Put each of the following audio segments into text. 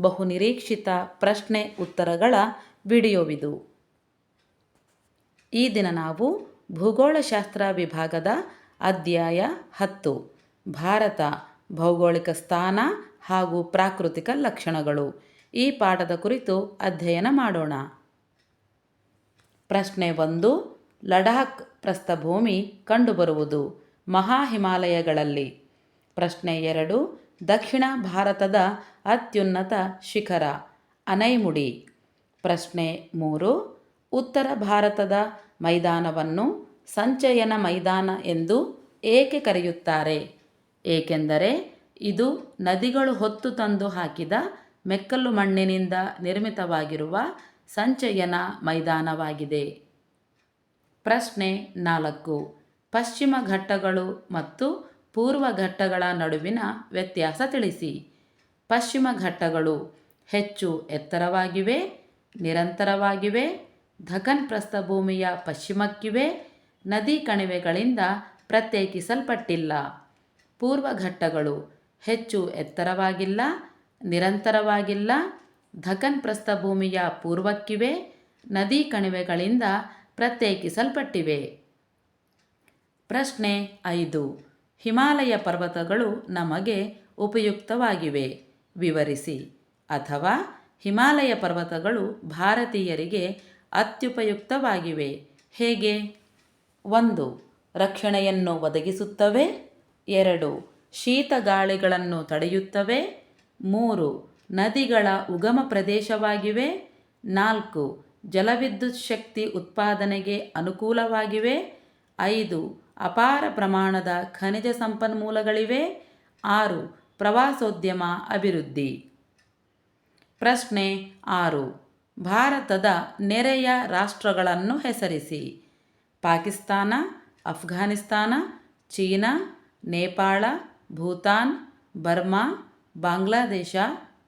ಬಹುನಿರೀಕ್ಷಿತ ಪ್ರಶ್ನೆ ಉತ್ತರಗಳ ವಿಡಿಯೋವಿದು. ಈ ದಿನ ನಾವು ಭೂಗೋಳಶಾಸ್ತ್ರ ವಿಭಾಗದ ಅಧ್ಯಾಯ ಹತ್ತು, ಭಾರತ, ಭೌಗೋಳಿಕ ಸ್ಥಾನ ಹಾಗೂ ಪ್ರಾಕೃತಿಕ ಲಕ್ಷಣಗಳು. ಈ ಪಾಠದ ಕುರಿತು ಅಧ್ಯಯನ ಮಾಡೋಣ. ಪ್ರಶ್ನೆ ಒಂದು, ಲಡಾಖ್ ಪ್ರಸ್ಥಭೂಮಿ ಕಂಡುಬರುವುದು ಮಹಾ ಹಿಮಾಲಯಗಳಲ್ಲಿ ಪ್ರಶ್ನೆ ಎರಡು ದಕ್ಷಿಣ ಭಾರತದ ಅತ್ಯುನ್ನತ ಶಿಖರ ಅನೈಮುಡಿ. ಪ್ರಶ್ನೆ ಮೂರು. ಉತ್ತರ ಭಾರತದ ಮೈದಾನವನ್ನು ಸಂಚಯನ ಮೈದಾನ ಎಂದು ಏಕೆ ಕರೆಯುತ್ತಾರೆ? ಏಕೆಂದರೆ ಇದು ನದಿಗಳು ಹೊತ್ತು ತಂದು ಹಾಕಿದ ಮೆಕ್ಕಲು ಮಣ್ಣಿನಿಂದ ನಿರ್ಮಿತವಾಗಿರುವ ಸಂಚಯನ ಮೈದಾನವಾಗಿದೆ. ಪ್ರಶ್ನೆ ನಾಲ್ಕು. ಪಶ್ಚಿಮ ಘಟ್ಟಗಳು ಮತ್ತು ಪೂರ್ವ ಘಟ್ಟಗಳ ನಡುವಿನ ವ್ಯತ್ಯಾಸ ತಿಳಿಸಿ. ಪಶ್ಚಿಮ ಘಟ್ಟಗಳು ಹೆಚ್ಚು ಎತ್ತರವಾಗಿವೆ, ನಿರಂತರವಾಗಿವೆ ಧಕನ್ ಪ್ರಸ್ಥಭೂಮಿಯ ಪಶ್ಚಿಮಕ್ಕಿವೆ, ನದಿ ಕಣಿವೆಗಳಿಂದ ಪ್ರತ್ಯೇಕಿಸಲ್ಪಟ್ಟಿಲ್ಲ. ಪೂರ್ವ ಘಟ್ಟಗಳು ಹೆಚ್ಚು ಎತ್ತರವಾಗಿಲ್ಲ, ನಿರಂತರವಾಗಿಲ್ಲ ಧಕನ್ ಪ್ರಸ್ಥಭೂಮಿಯ ಪೂರ್ವಕ್ಕಿವೆ, ನದಿ ಕಣಿವೆಗಳಿಂದ ಪ್ರತ್ಯೇಕಿಸಲ್ಪಟ್ಟಿವೆ. ಪ್ರಶ್ನೆ ಐದು. ಹಿಮಾಲಯ ಪರ್ವತಗಳು ನಮಗೆ ಉಪಯುಕ್ತವಾಗಿವೆ. ವಿವರಿಸಿ. ಅಥವಾ ಹಿಮಾಲಯ ಪರ್ವತಗಳು ಭಾರತೀಯರಿಗೆ ಅತ್ಯುಪಯುಕ್ತವಾಗಿವೆ. ಹೇಗೆ? ಒಂದು, ರಕ್ಷಣೆಯನ್ನು ಒದಗಿಸುತ್ತವೆ. ಎರಡು ಶೀತ ಗಾಳಿಗಳನ್ನು ತಡೆಯುತ್ತವೆ. ಮೂರು, ನದಿಗಳ ಉಗಮ ಪ್ರದೇಶವಾಗಿವೆ. ನಾಲ್ಕು, ಜಲವಿದ್ಯುತ್ ಶಕ್ತಿ ಉತ್ಪಾದನೆಗೆ ಅನುಕೂಲವಾಗಿವೆ. ಐದು ಅಪಾರ ಪ್ರಮಾಣದ ಖನಿಜ ಸಂಪನ್ಮೂಲಗಳಿವೆ. ಆರು, ಪ್ರವಾಸೋದ್ಯಮ ಅಭಿವೃದ್ಧಿ. ಪ್ರಶ್ನೆ ಆರು, ಭಾರತದ ನೆರೆಯ ರಾಷ್ಟ್ರಗಳನ್ನು ಹೆಸರಿಸಿ. Pakistan, Afghanistan, China, Nepal, Bhutan, Burma, Bangladesh,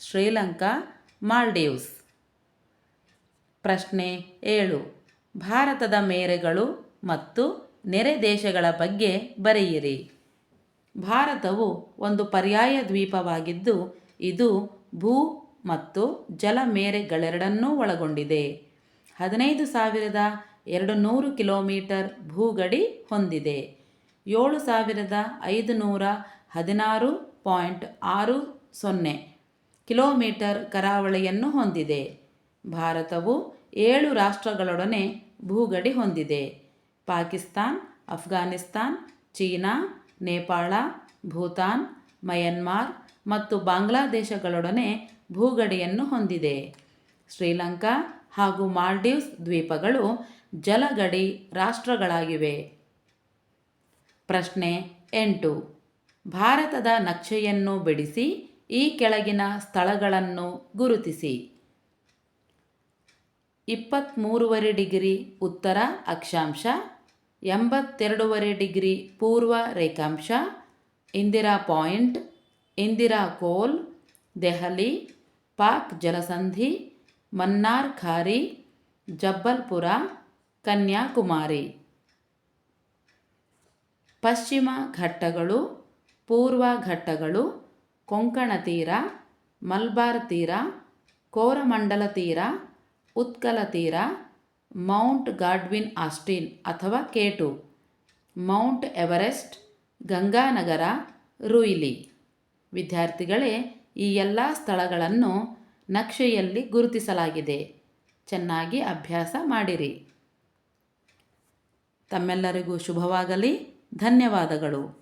Sri Lanka, Maldives. ಪ್ರಶ್ನೆ ಏಳು, ಭಾರತದ ಮೇರೆಗಳು ಮತ್ತು ನೆರೆ ದೇಶಗಳ ಬಗ್ಗೆ ಬರೆಯಿರಿ. ಭಾರತವು ಒಂದು ಪರ್ಯಾಯ ದ್ವೀಪವಾಗಿದ್ದು, ಇದು ಭೂ ಮತ್ತು ಜಲ ಮೇರೆಗಳೆರಡನ್ನೂ ಒಳಗೊಂಡಿದೆ. ಹದಿನೈದು ಸಾವಿರದ ಎರಡು ನೂರು ಕಿಲೋಮೀಟರ್ ಭೂಗಡಿ ಹೊಂದಿದೆ. ಏಳು ಸಾವಿರದ ಐದು ನೂರ ಹದಿನಾರು ಪಾಯಿಂಟ್ ಆರು ಸೊನ್ನೆ ಕಿಲೋಮೀಟರ್ ಕರಾವಳಿಯನ್ನು ಹೊಂದಿದೆ. ಭಾರತವು ಏಳು ರಾಷ್ಟ್ರಗಳೊಡನೆ ಭೂಗಡಿ ಹೊಂದಿದೆ. ಪಾಕಿಸ್ತಾನ್, ಅಫ್ಘಾನಿಸ್ತಾನ್, ಚೀನಾ, ನೇಪಾಳ, ಭೂತಾನ್, ಮಯನ್ಮಾರ್ ಮತ್ತು ಬಾಂಗ್ಲಾದೇಶಗಳೊಡನೆ ಭೂಗಡಿಯನ್ನು ಹೊಂದಿದೆ. ಶ್ರೀಲಂಕಾ ಹಾಗೂ ಮಾಲ್ಡೀವ್ಸ್ ದ್ವೀಪಗಳು ಜಲಗಡಿ ರಾಷ್ಟ್ರಗಳಾಗಿವೆ. ಪ್ರಶ್ನೆ ಎಂಟು. ಭಾರತದ ನಕ್ಷೆಯನ್ನು ಬಿಡಿಸಿ ಈ ಕೆಳಗಿನ ಸ್ಥಳಗಳನ್ನು ಗುರುತಿಸಿ. ಇಪ್ಪತ್ತ್ಮೂರುವರೆ ಡಿಗ್ರಿ ಉತ್ತರ ಅಕ್ಷಾಂಶ ಎಂಬತ್ತೆರಡೂವರೆ ಡಿಗ್ರಿ ಪೂರ್ವ ರೇಖಾಂಶ, ಇಂದಿರಾ ಪಾಯಿಂಟ್, ಇಂದಿರಾ ಕೋಲ್, ದೆಹಲಿ, ಪಾಕ್ ಜಲಸಂಧಿ, ಮನ್ನಾರ್ ಖಾರಿ, ಜಬ್ಬಲ್ಪುರ, ಕನ್ಯಾಕುಮಾರಿ. ಪಶ್ಚಿಮ ಘಟ್ಟಗಳು, ಪೂರ್ವ ಘಟ್ಟಗಳು, ಕೊಂಕಣ ತೀರ, ಮಲ್ಬಾರ್ ತೀರ, ಕೋರಮಂಡಲ ತೀರ, ಉತ್ಕಲ ತೀರ ಮೌಂಟ್ ಗಾಡ್ವಿನ್ ಆಸ್ಟಿನ್ ಅಥವಾ K two, Mount Everest, Ganganagar, Ruili. ವಿದ್ಯಾರ್ಥಿಗಳೇ, ಈ ಎಲ್ಲ ಸ್ಥಳಗಳನ್ನು ನಕ್ಷೆಯಲ್ಲಿ ಗುರುತಿಸಲಾಗಿದೆ. ಚೆನ್ನಾಗಿ ಅಭ್ಯಾಸ ಮಾಡಿರಿ. ತಮ್ಮೆಲ್ಲರಿಗೂ ಶುಭವಾಗಲಿ. ಧನ್ಯವಾದಗಳು.